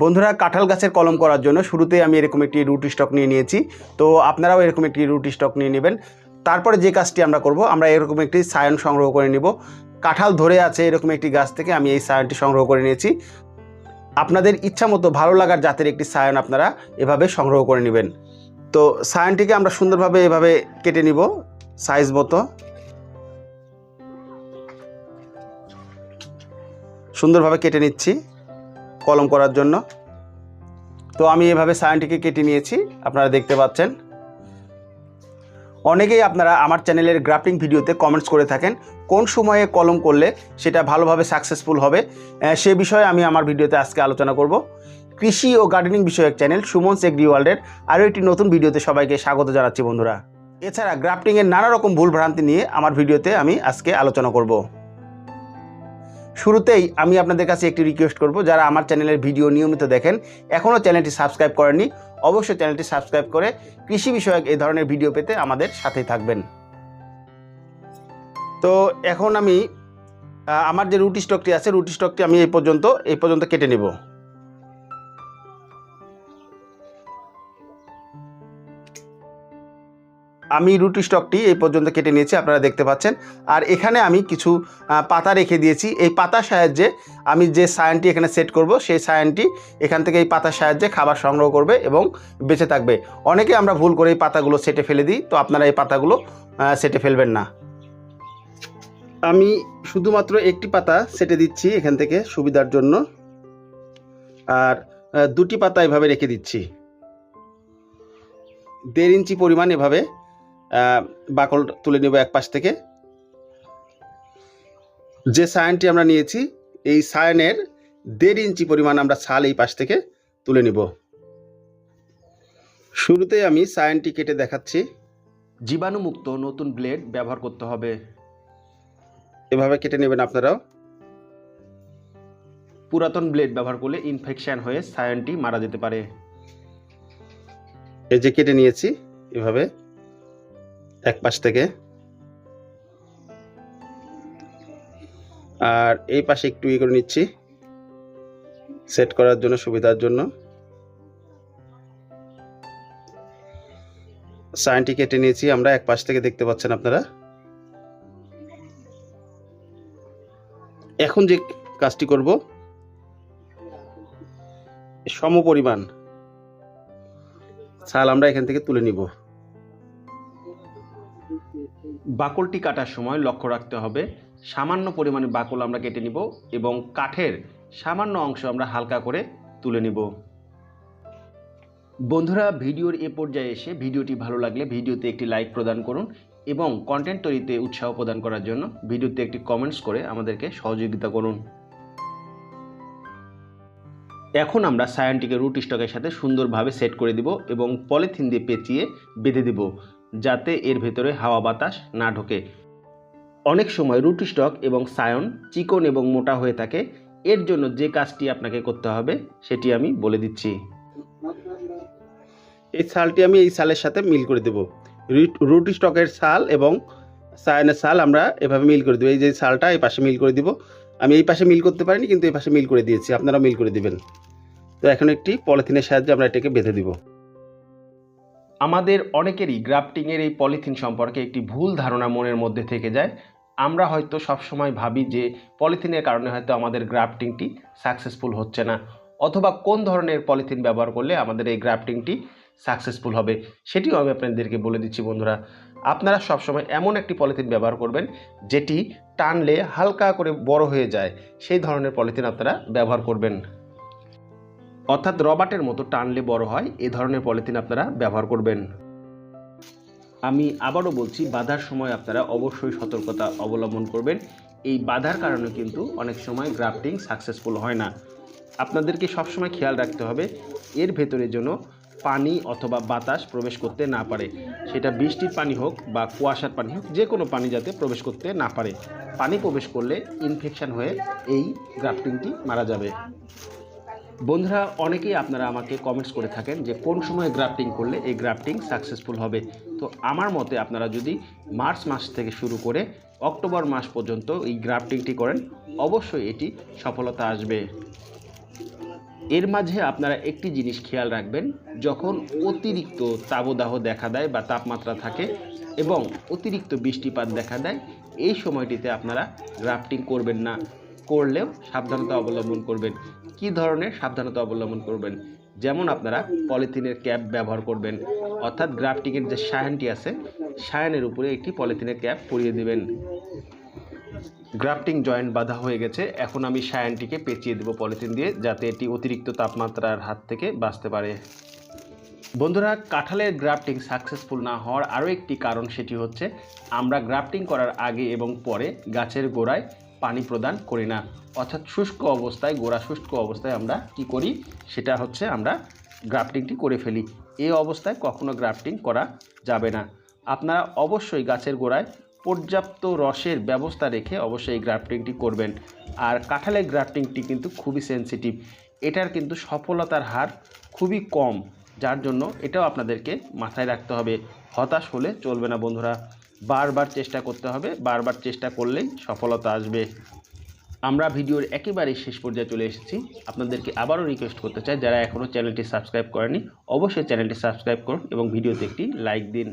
বন্ধুরা, কাঁঠাল গাছের কলম করার জন্য শুরুতেই আমি এরকম একটি রুট স্টক নিয়ে নিয়েছি। তো আপনারাও এরকম একটি রুট স্টক নিয়ে নেবেন। তারপরে যে কাজটি আমরা করব, আমরা এরকম একটি সায়ন সংগ্রহ করে নিব। কাঁঠাল ধরে আছে এরকম একটি গাছ থেকে আমি এই সায়নটি সংগ্রহ করে নিয়েছি। আপনাদের ইচ্ছা মতো ভালো লাগার জাতের একটি সায়ন আপনারা এভাবে সংগ্রহ করে নেবেন। তো সায়নটিকে আমরা সুন্দরভাবে এভাবে কেটে নিব, সাইজ মতো। সুন্দরভাবে কেটে নিচ্ছি। কলম করার জন্য। তো আমি এভাবে সায়নটিকে কেটে নিয়েছি, আপনারা দেখতে পাচ্ছেন। অনেকেই আপনারা আমার চ্যানেলের গ্রাফটিং ভিডিওতে কমেন্টস করে থাকেন, কোন সময়ে কলম করলে সেটা ভালোভাবে সাকসেসফুল হবে। সে বিষয়ে আমি আমার ভিডিওতে আজকে আলোচনা করব। কৃষি ও গার্ডেনিং বিষয়ক চ্যানেল সুমন এগ্রি ওয়ার্ল্ডের আরও একটি নতুন ভিডিওতে সবাইকে স্বাগত জানাচ্ছি বন্ধুরা। এছাড়া গ্রাফটিংয়ের নানা রকম ভুল ভ্রান্তি নিয়ে আমার ভিডিওতে আমি আজকে আলোচনা করব। শুরুতেই আমি আপনাদের কাছে একটি রিকোয়েস্ট করব, যারা আমার চ্যানেলের ভিডিও নিয়মিত দেখেন, এখনও চ্যানেলটি সাবস্ক্রাইব করেননি, অবশ্যই চ্যানেলটি সাবস্ক্রাইব করে কৃষি বিষয়ক এই ধরনের ভিডিও পেতে আমাদের সাথেই থাকবেন। তো এখন আমি আমার যে রুটি স্টকটি আছে, রুটি স্টকটি আমি এই পর্যন্ত এই পর্যন্ত কেটে নেব। আমি রুটি স্টকটি এই পর্যন্ত কেটে নিয়েছি, আপনারা দেখতে পাচ্ছেন। আর এখানে আমি কিছু পাতা রেখে দিয়েছি। এই পাতার সাহায্যে আমি যে সায়ানটি এখানে সেট করব, সেই সায়ানটি এখান থেকে এই পাতার সাহায্যে খাবার সংগ্রহ করবে এবং বেঁচে থাকবে। অনেকে আমরা ভুল করে এই পাতাগুলো সেটে ফেলে দিই, তো আপনারা এই পাতাগুলো সেটে ফেলবেন না। আমি শুধুমাত্র একটি পাতা সেটে দিচ্ছি এখান থেকে সুবিধার জন্য। আর দুটি পাতা এভাবে রেখে দিচ্ছি। দেড় ইঞ্চি পরিমাণ এভাবে বাকল তুলে নেব এক পাশ থেকে। যে সায়ানটি আমরা নিয়েছি এই সায়ানের দেড় ইঞ্চি পরিমাণ আমরা ছাল এই পাশ থেকে তুলে নিব। শুরুতেই আমি সায়ানটি কেটে দেখাচ্ছি। জীবাণুমুক্ত নতুন ব্লেড ব্যবহার করতে হবে। এভাবে কেটে নেবেন আপনারাও। পুরাতন ব্লেড ব্যবহার করলে ইনফেকশন হয়ে সায়নটি মারা যেতে পারে। এই যে কেটে নিয়েছি এভাবে। এক পাশ থেকে। আর এই পাশে একটু ইয়ে করে নিচ্ছি। সেট করার জন্য, সুবিধার জন্য। সাইনটি কেটে নিয়েছি। আমরা এক পাশ থেকে দেখতে পাচ্ছেন আপনারা। এখন যে কাজটি করব সম পরিমাণ ছাল আমরা এখান থেকে তুলে নিব। বাকলটি কাটার সময় লক্ষ্য রাখতে হবে, সামান্য পরিমাণে বাকল আমরা কেটে নিব এবং কাঠের সামান্য অংশ আমরা হালকা করে তুলে নিব। বন্ধুরা, ভিডিওর এ পর্যায়ে এসে ভিডিওটি ভালো লাগলে ভিডিওতে একটি লাইক প্রদান করুন এবং কন্টেন্ট তৈরিতে উৎসাহ প্রদান করার জন্য ভিডিওতে একটি কমেন্টস করে আমাদেরকে সহযোগিতা করুন। এখন আমরা সায়ানটিকে রুট স্টকের সাথে সুন্দরভাবে সেট করে দিব এবং পলিথিন দিয়ে পেঁচিয়ে বেঁধে দিব। যাতে এর ভেতরে হাওয়া বাতাস না ঢোকে। অনেক সময় রুটি স্টক এবং সায়ন, চিকন এবং মোটা হয়ে থাকে। এর জন্য যে কাজটি আপনাকে করতে হবে, সেটি আমি বলে দিচ্ছি। এই সালটি আমি এই সালের সাথে মিল করে দেব। রুটি স্টকের সাল এবং সায়নের সাল আমরা এভাবে মিল করে দেবো। এই যে সালটা এই পাশে মিল করে দিব। আমি এই পাশে মিল করতে পারিনি, কিন্তু এই পাশে মিল করে দিয়েছি। আপনারা মিল করে দিবেন। তো এখন একটি পলিথিনের সাহায্যে আমরা এটাকে বেঁধে দিব। আমাদের অনেকেরই গ্রাফটিংয়ের এই পলিথিন সম্পর্কে একটি ভুল ধারণা মনের মধ্যে থেকে যায়। আমরা হয়তো সবসময় ভাবি যে পলিথিনের কারণে হয়তো আমাদের গ্রাফটিংটি সাকসেসফুল হচ্ছে না, অথবা কোন ধরনের পলিথিন ব্যবহার করলে আমাদের এই গ্রাফটিংটি সাকসেসফুল হবে, সেটিও আমি আপনাদেরকে বলে দিচ্ছি বন্ধুরা। আপনারা সবসময় এমন একটি পলিথিন ব্যবহার করবেন যেটি টানলে হালকা করে বড় হয়ে যায়, সেই ধরনের পলিথিন আপনারা ব্যবহার করবেন। অর্থাৎ রবার্টের মতো টানলে বড় হয়, এ ধরনের পলিথিন আপনারা ব্যবহার করবেন। আমি আবারও বলছি, বাধার সময় আপনারা অবশ্যই সতর্কতা অবলম্বন করবেন। এই বাধার কারণে কিন্তু অনেক সময় গ্রাফটিং সাকসেসফুল হয় না। আপনাদেরকে সবসময় খেয়াল রাখতে হবে, এর ভেতরে যেন পানি অথবা বাতাস প্রবেশ করতে না পারে। সেটা বৃষ্টির পানি হোক বা কুয়াশার পানি হোক যে কোনো পানি যাতে প্রবেশ করতে না পারে। পানি প্রবেশ করলে ইনফেকশান হয়ে এই গ্রাফটিংটি মারা যাবে। বন্ধুরা, অনেকেই আপনারা আমাকে কমেন্টস করে থাকেন যে কোন সময় গ্রাফটিং করলে এই গ্রাফটিং সাকসেসফুল হবে। তো আমার মতে আপনারা যদি মার্চ মাস থেকে শুরু করে অক্টোবর মাস পর্যন্ত এই গ্রাফটিংটি করেন, অবশ্যই এটি সফলতা আসবে। এর মাঝে আপনারা একটি জিনিস খেয়াল রাখবেন, যখন অতিরিক্ত তাবদাহ দেখা দেয় বা তাপমাত্রা থাকে এবং অতিরিক্ত বৃষ্টিপাত দেখা দেয়, এই সময়টিতে আপনারা গ্রাফটিং করবেন না। করলেও সাবধানতা অবলম্বন করবেন। কি ধরনের সাবধানতা অবলম্বন করবেন? যেমন আপনারা পলিথিনের ক্যাপ ব্যবহার করবেন, অর্থাৎ গ্রাফটিংয়ের যে সায়ানটি আছে, সায়ানের উপরে একটি পলিথিনের ক্যাপ পরিয়ে দেবেন। গ্রাফটিং জয়েন্ট বাঁধা হয়ে গেছে, এখন আমি সায়ানটিকে পেঁচিয়ে দেবো পলিথিন দিয়ে, যাতে এটি অতিরিক্ত তাপমাত্রার হাত থেকে বাঁচতে পারে। বন্ধুরা, কাঁঠালের গ্রাফটিং সাকসেসফুল না হওয়ার আরও একটি কারণ সেটি হচ্ছে, আমরা গ্রাফটিং করার আগে এবং পরে গাছের গোড়ায় পানি প্রদান করি না। অর্থাৎ শুষ্ক অবস্থায়, গোড়া শুষ্ক অবস্থায় আমরা কি করি? সেটা হচ্ছে আমরা গ্রাফটিংটি করে ফেলি। এই অবস্থায় কখনো গ্রাফটিং করা যাবে না। আপনারা অবশ্যই গাছের গোড়ায় পর্যাপ্ত রসের ব্যবস্থা রেখে অবশ্যই গ্রাফটিংটি করবেন। আর কাঁঠালের গ্রাফটিংটি কিন্তু খুবই সেনসিটিভ এটার কিন্তু সফলতার হার খুবই কম। যার জন্য এটাও আপনাদেরকে মাথায় রাখতে হবে। হতাশ হলে চলবে না বন্ধুরা। বারবার চেষ্টা করতে হবে, বারবার চেষ্টা করলেই সফলতা আসবে। আমরা ভিডিওর একেবারে শেষ পর্যায়ে চলে এসেছি। আপনাদেরকে আবারও রিকোয়েস্ট করতে চাই, যারা এখনও চ্যানেলটি সাবস্ক্রাইব করেনি অবশ্যই চ্যানেলটি সাবস্ক্রাইব করুন এবং ভিডিওতে একটি লাইক দিন।